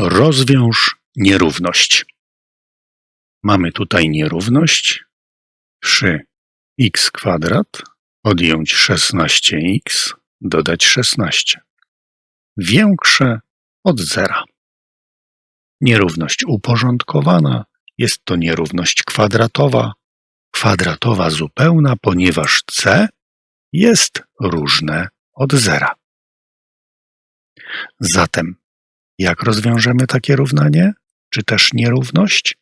Rozwiąż nierówność. Mamy tutaj nierówność 3x kwadrat odjąć 16x dodać 16 większe od zera. Nierówność uporządkowana jest to nierówność kwadratowa, kwadratowa zupełna, ponieważ c jest różne od zera. Zatem, jak rozwiążemy takie równanie, czy też nierówność?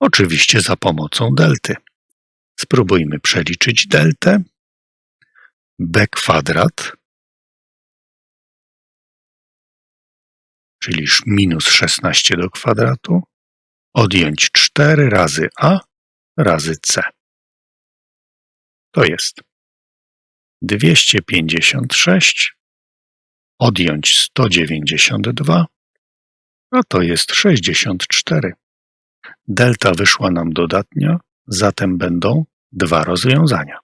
Oczywiście za pomocą delty. Spróbujmy przeliczyć deltę. b kwadrat, czyli minus 16 do kwadratu, odjąć 4 razy a razy c. To jest 256 odjąć 192, a to jest 64. Delta wyszła nam dodatnia, zatem będą dwa rozwiązania.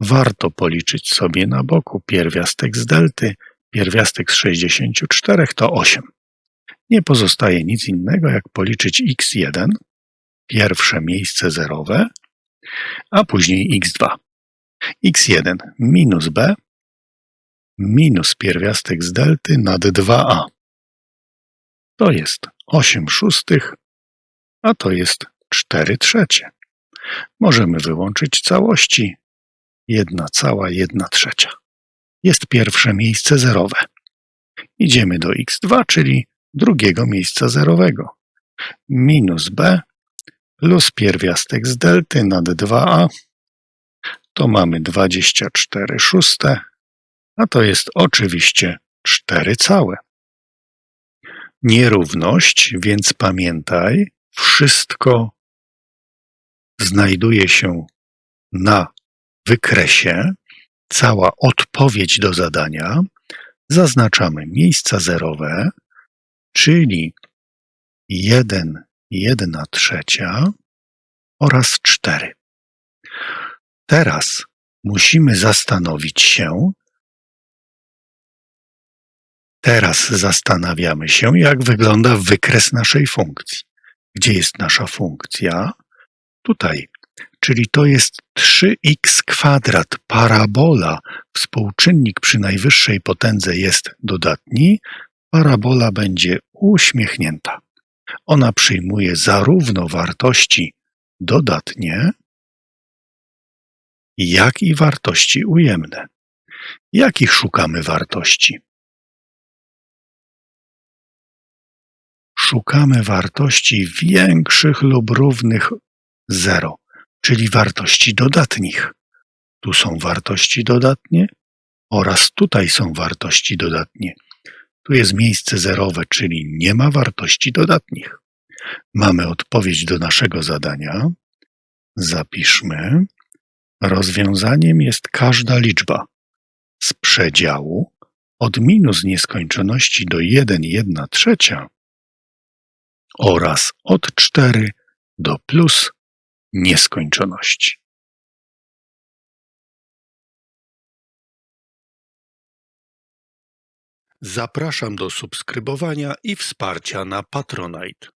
Warto policzyć sobie na boku pierwiastek z delty, pierwiastek z 64 to 8. Nie pozostaje nic innego, jak policzyć x1, pierwsze miejsce zerowe, a później x2. x1 minus b minus pierwiastek z delty nad 2a. To jest 8 szóstych, a to jest 4 trzecie. Możemy wyłączyć całości. 1 cała 1 trzecia. Jest pierwsze miejsce zerowe. Idziemy do x2, czyli drugiego miejsca zerowego. Minus b plus pierwiastek z delty nad 2a to mamy 24 szóste, a to jest oczywiście 4 całe. Nierówność, więc pamiętaj, wszystko znajduje się na wykresie, cała odpowiedź do zadania. Zaznaczamy miejsca zerowe, czyli 1, 1 trzecia oraz 4. Teraz musimy zastanowić się, teraz zastanawiamy się, jak wygląda wykres naszej funkcji. Gdzie jest nasza funkcja? Tutaj, czyli to jest 3x kwadrat parabola. Współczynnik przy najwyższej potędze jest dodatni, parabola będzie uśmiechnięta. Ona przyjmuje zarówno wartości dodatnie, jak i wartości ujemne. Jakich szukamy wartości? Szukamy wartości większych lub równych 0, czyli wartości dodatnich. Tu są wartości dodatnie oraz tutaj są wartości dodatnie. Tu jest miejsce zerowe, czyli nie ma wartości dodatnich. Mamy odpowiedź do naszego zadania. Zapiszmy. Rozwiązaniem jest każda liczba z przedziału od minus nieskończoności do 1 1 trzecia oraz od 4 do plus nieskończoności. Zapraszam do subskrybowania i wsparcia na Patronite.